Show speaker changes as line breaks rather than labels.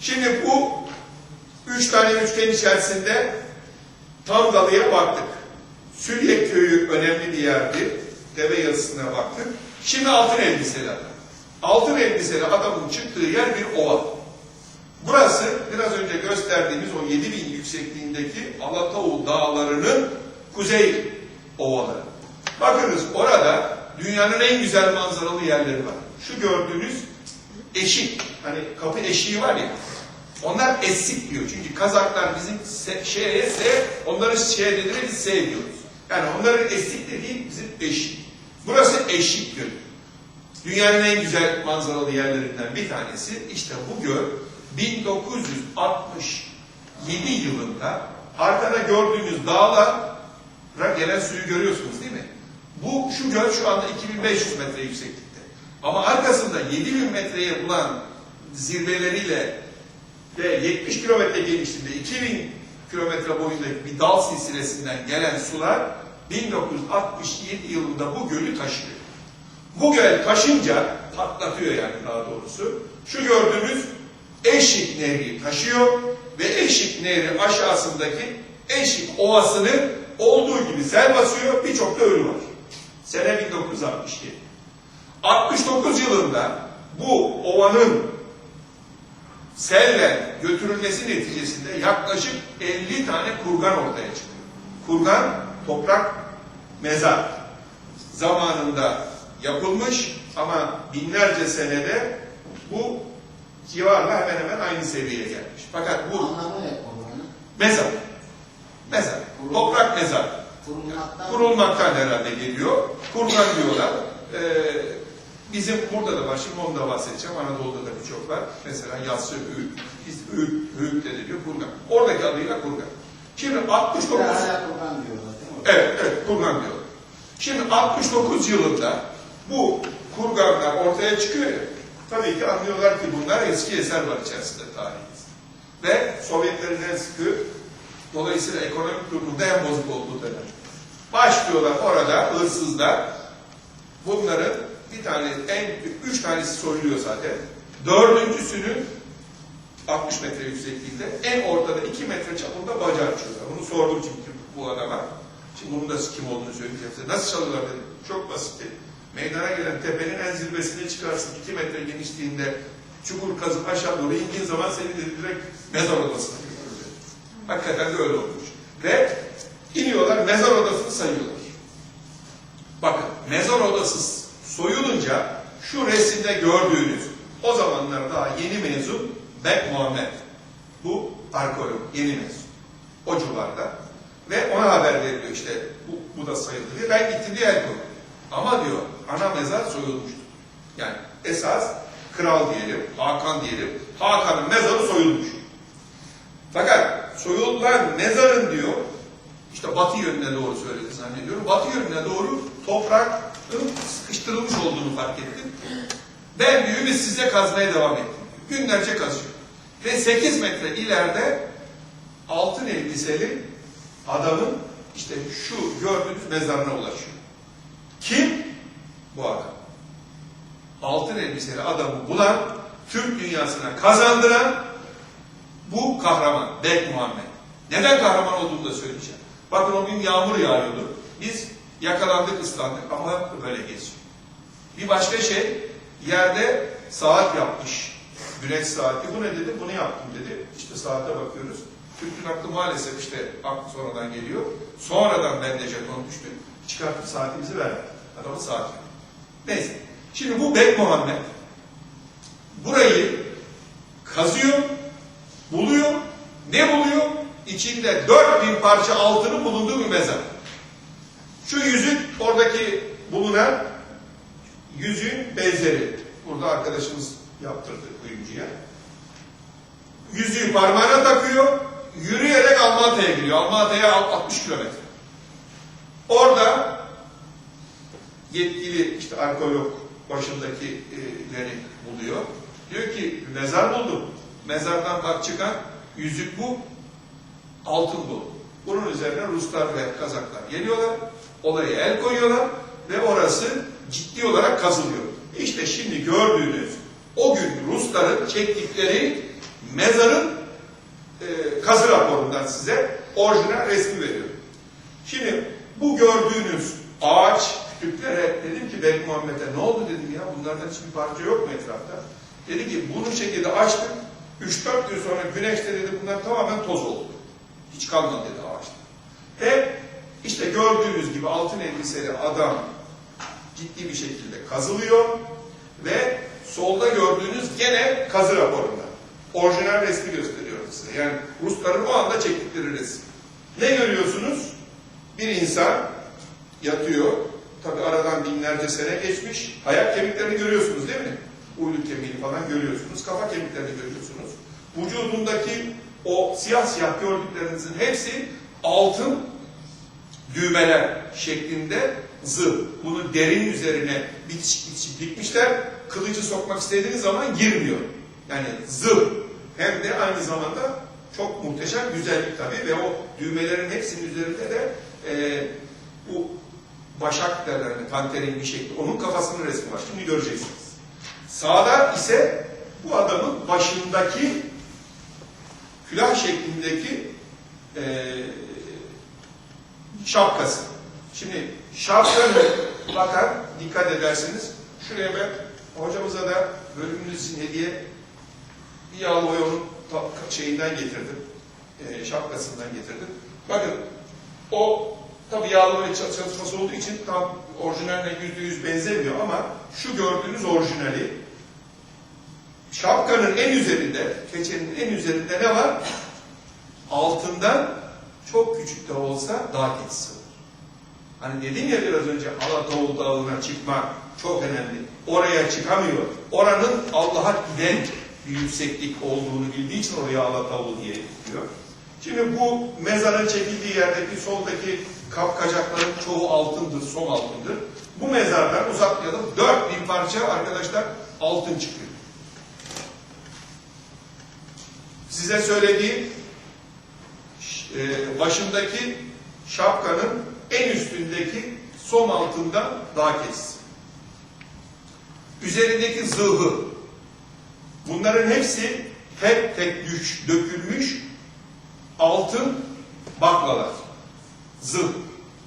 Şimdi bu üç tane üçgen içerisinde Tamgalı'ya baktık. Süryek köyü önemli bir yerdi. Deve yazısına baktık. Şimdi altın elbiseli adam. Altın elbiseli adamın çıktığı yer bir ova. Burası biraz önce gösterdiğimiz o 7000 yüksekliğindeki Alatavul dağlarının kuzey ovaları. Bakınız orada dünyanın en güzel manzaralı yerleri var. Şu gördüğünüz eşik, hani kapı eşiği var ya, onlar esik diyor. Çünkü Kazaklar bizim se, şeye, se, onların şeye dediğine biz se diyoruz. Yani onların esik dediği bizim eşik. Burası eşik gölü. Dünyanın en güzel manzaralı yerlerinden bir tanesi. İşte bu göl 1967 yılında arkada gördüğünüz dağlara gelen suyu görüyorsunuz değil mi? Bu şu göl şu anda 2500 metre yükseklikte. Ama arkasında 7000 metreye bulan zirveleriyle ve 70 kilometre genişliğinde 2000 kilometre boyundaki bir dal silsilesinden gelen sular 1967 yılında bu gölü taşıyor. Bu göl taşınca patlatıyor yani daha doğrusu. Şu gördüğünüz Eşik Nehri taşıyor ve Eşik Nehri aşağısındaki Eşik Ovası'nı olduğu gibi sel basıyor, birçok da ölü var. Sene 1967. 69 yılında bu ovanın selle götürülmesi neticesinde yaklaşık 50 tane kurgan ortaya çıkıyor. Kurgan, toprak, mezar. Zamanında yapılmış ama binlerce senede bu civarla hemen hemen aynı seviyeye gelmiş. Fakat bu
Anlamı ne kurbanın?
mezar. Mezar. Toprak mezar.
Kurulmaktan.
Kurulmaktan herhalde geliyor. Kurgan diyorlar. Ee, bizim burada da var. Şimdi onu da bahsedeceğim. Anadolu'da da birçok var. Mesela Yassı Hüğüt. Biz Hüğüt, Hüğüt de deniyor Kurgan. Oradaki adıyla Kurgan. Şimdi 69...
Hala kurban diyorlar?
Evet, evet, kurgan diyorlar. Şimdi 69 yılında bu kurganlar ortaya çıkıyor ya, tabii ki anlıyorlar ki bunlar eski eser var içerisinde tarihimiz. Ve Sovyetlerin en sıkı, dolayısıyla ekonomik durumunda en bozuk olduğu dönem. Başlıyorlar orada hırsızlar, bunların bir tane, en üç tanesi soyuluyor zaten. Dördüncüsünün 60 metre yüksekliğinde en ortada 2 metre çapında bacağı açıyorlar. Bunu sordum çünkü bu adama. Şimdi bunun da kim olduğunu söyleyeceğim size. Nasıl çalıyorlar dedim. Çok basitti. Meydana gelen tepenin en zirvesine çıkarsın 2 metre genişliğinde çukur kazıp aşağı doğru indiğin zaman seni dedi direkt mezar odasına götürür. Hakikaten de öyle olmuş. Ve iniyorlar mezar odasını sayıyorlar. Bakın mezar odası soyulunca şu resimde gördüğünüz o zamanlar daha yeni mezun Bek Muhammed. Bu arkeolog, yeni mezun. O civarda. Ve ona haber veriliyor işte bu, bu da sayıldı diye. Ben gittim diye el. Ama diyor ana mezar soyulmuştu. Yani esas kral diyelim, Hakan diyelim. Hakan'ın mezarı soyulmuş. Fakat soyulan mezarın diyor işte batı yönüne doğru söyledi zannediyorum. Batı yönüne doğru toprakın sıkıştırılmış olduğunu fark ettim. Diyor biz size kazmaya devam diyor. Günlerce kazıyor. Ve 8 metre ileride altın elbiseli adamın işte şu gördüğünüz mezarına ulaşıyor. Kim? Bu adam. Altın elbiseli adamı bulan, Türk dünyasına kazandıran bu kahraman, Bek Muhammed. Neden kahraman olduğunu da söyleyeceğim. Bakın o gün yağmur yağıyordu. Biz yakalandık, ıslandık ama böyle geziyor. Bir başka şey, yerde saat yapmış. Güneş saati. Bu ne dedi? Bunu yaptım dedi. İşte saate bakıyoruz. Türk'ün aklı maalesef işte aklı sonradan geliyor. Sonradan bende jeton düştü. Çıkartıp saatimizi verdi. Adamın saati. Neyse. Şimdi bu Bek Muhammed burayı kazıyor, buluyor. Ne buluyor? İçinde 4000 parça altının bulunduğu bir mezar. Şu yüzük oradaki bulunan yüzüğün benzeri. Burada arkadaşımız yaptırdı kuyumcuya. Yüzüğü parmağına takıyor, yürüyerek Almatya'ya gidiyor. Almatya'ya 60 kilometre. Orada yetkili işte arkeolog başındakileri buluyor. Diyor ki mezar buldum. Mezardan bak çıkan yüzük bu, altın bu. Bunun üzerine Ruslar ve Kazaklar geliyorlar, olaya el koyuyorlar ve orası ciddi olarak kazılıyor. İşte şimdi gördüğünüz o gün Rusların çektikleri mezarın e, kazı raporundan size orijinal resmi veriyorum. Şimdi bu gördüğünüz ağaç kütüklere dedim ki Belki Muhammed'e ne oldu dedim ya bunlardan hiçbir parça yok mu etrafta? Dedi ki bunu şekilde açtık. 3-4 gün sonra güneşte dedi bunlar tamamen toz oldu. Hiç kalmadı dedi ağaçta. Ve işte gördüğünüz gibi altın elbiseli adam ciddi bir şekilde kazılıyor ve solda gördüğünüz gene kazı raporunda. Orijinal resmi gösteriyorum size. Yani Rusların o anda çektikleri resim. Ne görüyorsunuz? Bir insan yatıyor. Tabi aradan binlerce sene geçmiş. Ayak kemiklerini görüyorsunuz değil mi? Uyluk kemiğini falan görüyorsunuz. Kafa kemiklerini görüyorsunuz. Vücudundaki o siyah siyah gördüklerinizin hepsi altın düğmeler şeklinde zı. Bunu derin üzerine bitişik bitişik dikmişler. Kılıcı sokmak istediğiniz zaman girmiyor. Yani zı. Hem de aynı zamanda çok muhteşem güzellik tabii ve o düğmelerin hepsinin üzerinde de e, bu başak derler hani panterin bir şekli. Onun kafasının resmi var. Şimdi göreceksiniz. Sağda ise bu adamın başındaki külah şeklindeki e, şapkası. Şimdi şapkanı bakar, dikkat ederseniz şuraya ben hocamıza da bölümümüz için hediye bir yağlı ta- şeyinden getirdim. E, şapkasından getirdim. Bakın o tabi yağlı çat- çalışması olduğu için tam orijinaline yüzde yüz benzemiyor ama şu gördüğünüz orijinali şapkanın en üzerinde, keçenin en üzerinde ne var? Altından çok küçük de olsa dağ keçisi var. Hani dedim ya biraz önce Alatoğlu Dağı'na çıkmak çok önemli. Oraya çıkamıyor. Oranın Allah'a giden bir yükseklik olduğunu bildiği için oraya Alatoğlu diye diyor. Şimdi bu mezarın çekildiği yerdeki soldaki kapkacakların çoğu altındır, son altındır. Bu mezardan uzatmayalım. 4000 parça arkadaşlar altın çıkıyor. Size söylediğim e, başındaki şapkanın en üstündeki som altından dağ keçisi. Üzerindeki zırhı. Bunların hepsi tek tek dökülmüş altın baklalar. Zırh.